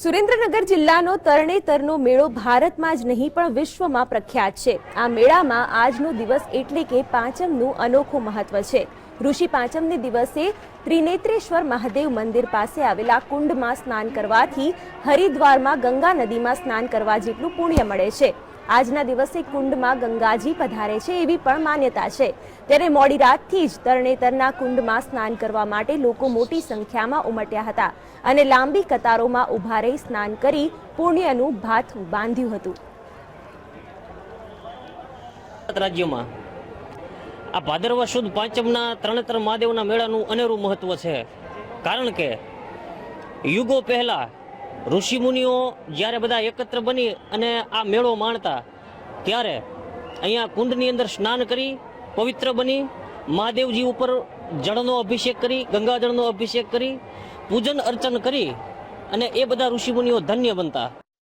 સુરેન્દ્રનગર જિલ્લાનો તરણેતરનો મેળો ભારતમાં જ નહીં, પણ વિશ્વમાં પ્રખ્યાત છે. આ મેળામાં આજનો દિવસ એટલે કે પાંચમનું અનોખું મહત્વ છે. ઋષિ પાંચમને દિવસે ત્રિનેત્રેશ્વર મહાદેવ મંદિર પાસે આવેલા કુંડમાં સ્નાન કરવાથી હરિદ્વારમાં ગંગા નદીમાં સ્નાન કરવા જેટલું પુણ્ય મળે છે. આજના દિવસે કુંડમાં ગંગાજી પધારે છે એવી પણ માન્યતા છે. ત્યારે મોડી રાતથી જ તરણેતરના કુંડમાં સ્નાન કરવા માટે લોકો મોટી સંખ્યામાં ઉમટ્યા હતા અને લાંબી કતારોમાં ઊભા રહી સ્નાન કરી પુણ્યનું ભાથું બાંધ્યું હતું. રાજ્યમાં આ ભાદરવા સુદ પાંચમના ત્રણેતર મહાદેવના મેળાનું અનેરું મહત્વ છે. કારણ કે યુગો પહેલા ઋષિમુનિઓ જ્યારે બધા એકત્ર બની અને આ મેળો માણતા, ત્યારે અહીંયા કુંડની અંદર સ્નાન કરી, પવિત્ર બની, મહાદેવજી ઉપર જળનો અભિષેક કરી, ગંગાજળનો અભિષેક કરી, પૂજન અર્ચન કરી અને એ બધા ઋષિમુનિઓ ધન્ય બનતા.